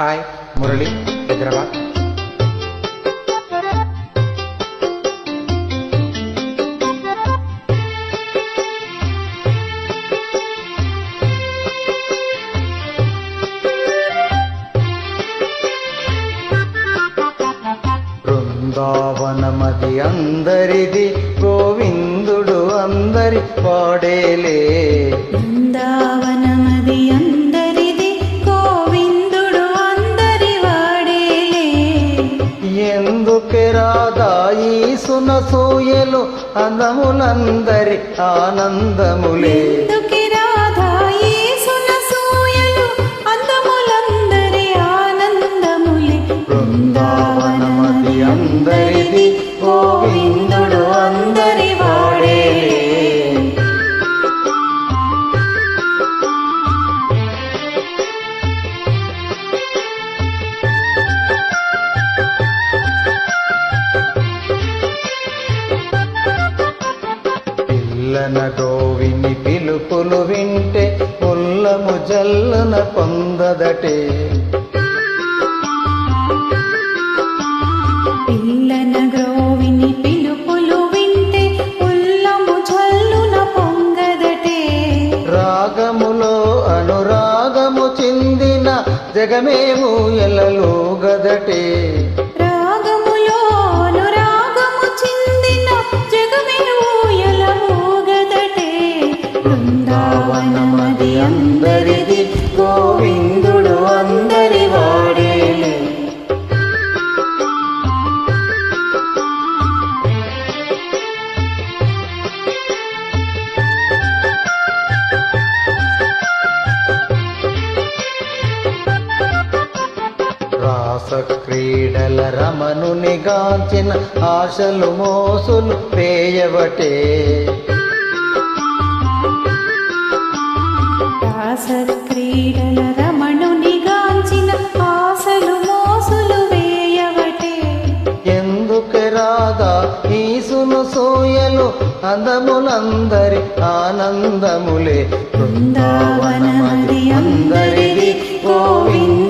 Hi Murali Hyderabad బృందావనమది అందరిది గోవిందుడు అందరి వాడేలే రాదాయి సునసూయలు అందములందరి ఆనందములే. సూయలు అందములందరి ఆనందములే. బృందావనమది పిల్లన గోవిని పిలుపులు వింటే పుల్లము జల్లున పొందదటే. పిల్లన గ్రోవిని పిలుపులు వింటే ఉల్లము జల్లున పొంగదటే. రాగములో అనురాగము చిందిన జగమేము ఎలలో బృందావనమది అందరిది గోవిందుడు అందరి వాడే క్రీడల రమను నిగాంచిన ఆశలు మోసులు పేయవటే రాస క్రీడల రమణుని గాంచిన ఆశలు మోసులు వేయవటే. ఎందుకు రాదా ఈసును సూయలు అందములందరి ఆనందములే. బృందావనమది అందరిది గోవిందు